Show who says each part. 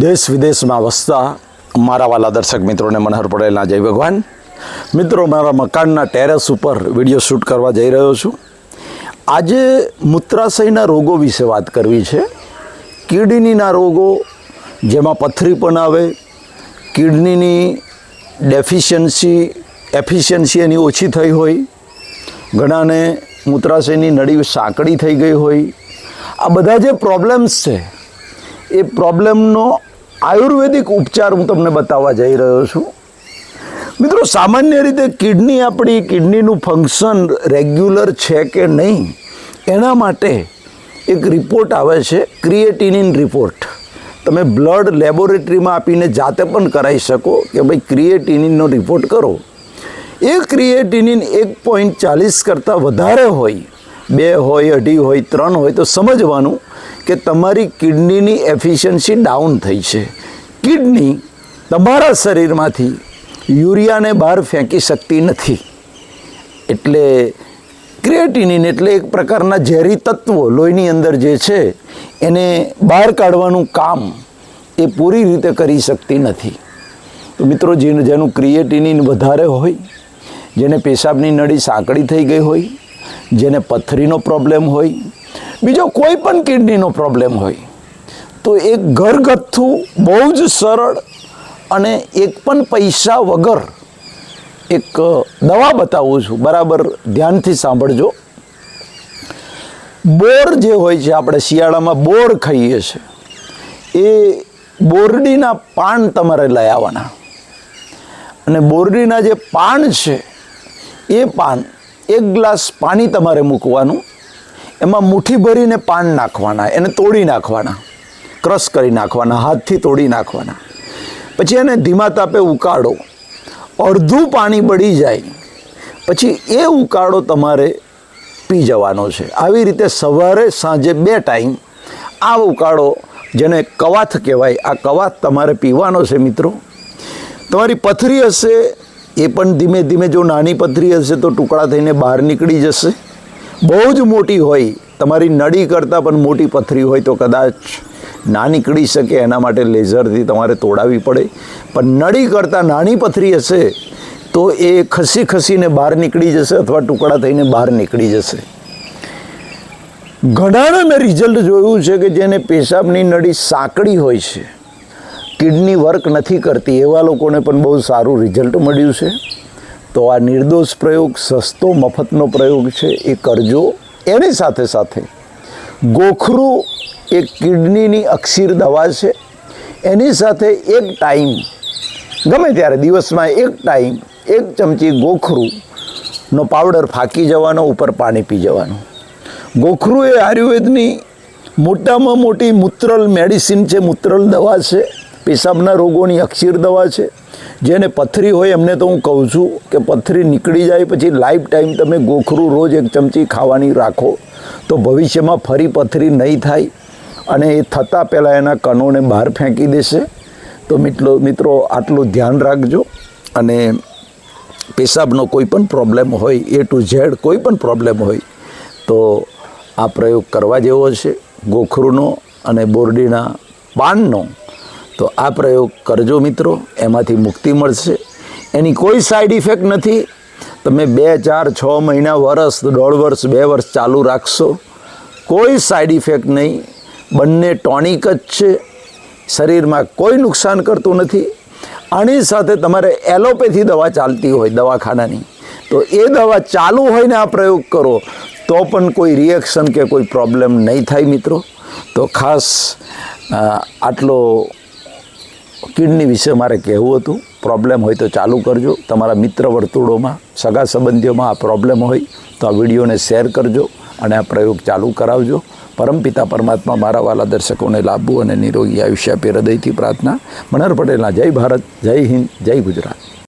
Speaker 1: દેશ વિદેશમાં વસતા મારા વાલા દર્શક મિત્રોને મનહર પડેલા જય ભગવાન. મિત્રો, મારા મકાનના ટેરેસ ઉપર વીડિયો શૂટ કરવા જઈ રહ્યો છું. આજે મૂત્રાશયના રોગો વિશે વાત કરવી છે. કિડનીના રોગો, જેમાં પથરી પણ આવે, કિડનીની ડેફિશિયન્સી, એફિશિયન્સી એની ઓછી થઈ હોય, ઘણાને મૂત્રાશયની નળી સાંકડી થઈ ગઈ હોય. આ બધા જે પ્રોબ્લેમ્સ છે, એ પ્રોબ્લેમનો આયુર્વેદિક ઉપચાર હું તમને બતાવવા જઈ રહ્યો છું. મિત્રો, સામાન્ય રીતે કિડની આપણી કિડનીનું ફંક્શન રેગ્યુલર છે કે નહીં, એના માટે એક રિપોર્ટ આવે છે ક્રિએટિનિન રિપોર્ટ તમે બ્લડ લેબોરેટરીમાં આપીને જાતે પણ કરાવી શકો કે ભાઈ ક્રિએટિનિનનો રિપોર્ટ કરો. એ ક્રિએટિનિન એક પોઈન્ટ ચાલીસ કરતાં વધારે હોય, બે હોય, અઢી હોય, ત્રણ હોય તો સમજવાનું કે તમારી કિડનીની એફિશિયન્સી ડાઉન થઈ છે. કિડની તમારા શરીરમાંથી યુરિયાને બહાર ફેંકી શકતી નથી. એટલે ક્રિએટિનિન એટલે એક પ્રકારના ઝેરી તત્વો, લોહીની અંદર જે છે, એને બહાર કાઢવાનું કામ એ પૂરી રીતે કરી શકતી નથી. તો મિત્રો, જેનું ક્રિએટિનિન વધારે હોય, જેને પેશાબની નળી સાંકડી થઈ ગઈ હોય, જેને પથરીનો પ્રોબ્લેમ હોય બીજો કોઈ પણ કિડનીનો પ્રોબ્લેમ હોય, તો એક ઘરગથ્થું બહુ જ સરળ અને એક પણ પૈસા વગર એક દવા બતાવું છું. બરાબર, ધ્યાનથી સાંભળજો. બોર જે હોય છે, આપણે શિયાળામાં બોર ખાઈએ છીએ એ બોરડીના પાન તમારે લઈ આવવાના. અને બોરડીના જે પાન છે, એ પાન એક ગ્લાસ પાણી તમારે મૂકવાનું. એમાં મુઠ્ઠી ભરીને પાન નાખવાના, એને તોડી નાખવાના, ક્રશ કરી નાખવાના, હાથથી તોડી નાખવાના. પછી એને ધીમા તાપે ઉકાળો. અડધું પાણી બળી જાય. પછી એ ઉકાળો તમારે પી જવાનો છે. આવી રીતે સવારે સાંજે બે ટાઈમ આ ઉકાળો, જેને કવાથ કહેવાય, આ કવાથ તમારે પીવાનો છે મિત્રો. તમારી પથરી હશે, એ પણ ધીમે ધીમે જો નાની પથરી હશે તો ટુકડા થઈને બહાર નીકળી જશે. બહુ જ મોટી હોય, તમારી નળી કરતાં પણ મોટી પથરી હોય તો કદાચ ના નીકળી શકે, એના માટે લેઝરથી તમારે તોડાવી પડે. પણ નળી કરતાં નાની પથરી હશે, તો એ ખસી ખસીને બહાર નીકળી જશે અથવા ટુકડા થઈને બહાર નીકળી જશે. ઘણાને મેં રિઝલ્ટ જોયું છે કે જેને પેશાબની નળી સાંકડી હોય છે, કિડની વર્ક નથી કરતી, એવા લોકોને પણ બહુ સારું રિઝલ્ટ મળ્યું છે. તો આ નિર્દોષ પ્રયોગ, સસ્તો મફતનો પ્રયોગ છે, એ કરજો. એની સાથે સાથે ગોખરું એક કિડનીની અક્ષીર દવા છે. એની સાથે એક ટાઈમ, ગમે ત્યારે દિવસમાં એક ટાઈમ, એક ચમચી ગોખરુંનો પાવડર ફાંકી જવાનો, ઉપર પાણી પી જવાનું. ગોખરું એ આયુર્વેદની મોટામાં મોટી મૂત્રલ મેડિસિન છે, મૂત્રલ દવા છે. પેશાબના રોગોની અક્ષીર દવા છે. જેને પથરી હોય એમને તો હું કહું છું કે પથરી નીકળી જાય પછી લાઈફ ટાઈમ તમે ગોખરું રોજ એક ચમચી ખાવાની રાખો. તો ભવિષ્યમાં ફરી પથરી નહીં થાય અને એ થતાં પહેલાં એના કણોને બહાર ફેંકી દેશે. તો મિત્રો મિત્રો, આટલું ધ્યાન રાખજો અને પેશાબનો કોઈ પણ પ્રોબ્લેમ હોય એ ટુ ઝેડ કોઈ પણ પ્રોબ્લેમ હોય, તો આ પ્રયોગ કરવા જેવો છે. ગોખરુનો અને બોરડીના પાનનો તો આ પ્રયોગ કરજો મિત્રો, એમાંથી મુક્તિ મળશે. એની કોઈ સાઈડ ઇફેક્ટ નથી. તમે બે, ચાર, છ મહિના વર્ષ દોઢ વર્ષ, બે વર્ષ ચાલુ રાખશો. કોઈ સાઈડ ઇફેક્ટ નહીં. બંને ટોનિક જ છે. શરીરમાં કોઈ નુકસાન કરતું નથી. આની સાથે તમારે એલોપેથી દવા ચાલતી હોય દવાખાનાની. તો એ દવા ચાલુ હોય ને આ પ્રયોગ કરો, તો પણ કોઈ રિએક્શન કે કોઈ પ્રોબ્લેમ નહીં થાય મિત્રો. તો ખાસ આટલો કિડની વિશે મારે કહેવું હતું. પ્રોબ્લેમ હોય તો ચાલુ કરજો. તમારા મિત્ર વર્તુળોમાં, સગા સંબંધીઓમાં આ પ્રોબ્લેમ હોય તો આ વિડીયોને શેર કરજો અને આ પ્રયોગ ચાલુ કરાવજો. પરમપિતા પરમાત્મા મારા વાલા દર્શકોને લાભવું અને નિરોગી આયુષ્ય આપે હૃદયથી પ્રાર્થના. મનહર પટેલના જય ભારત, જય હિન્દ, જય ગુજરાત.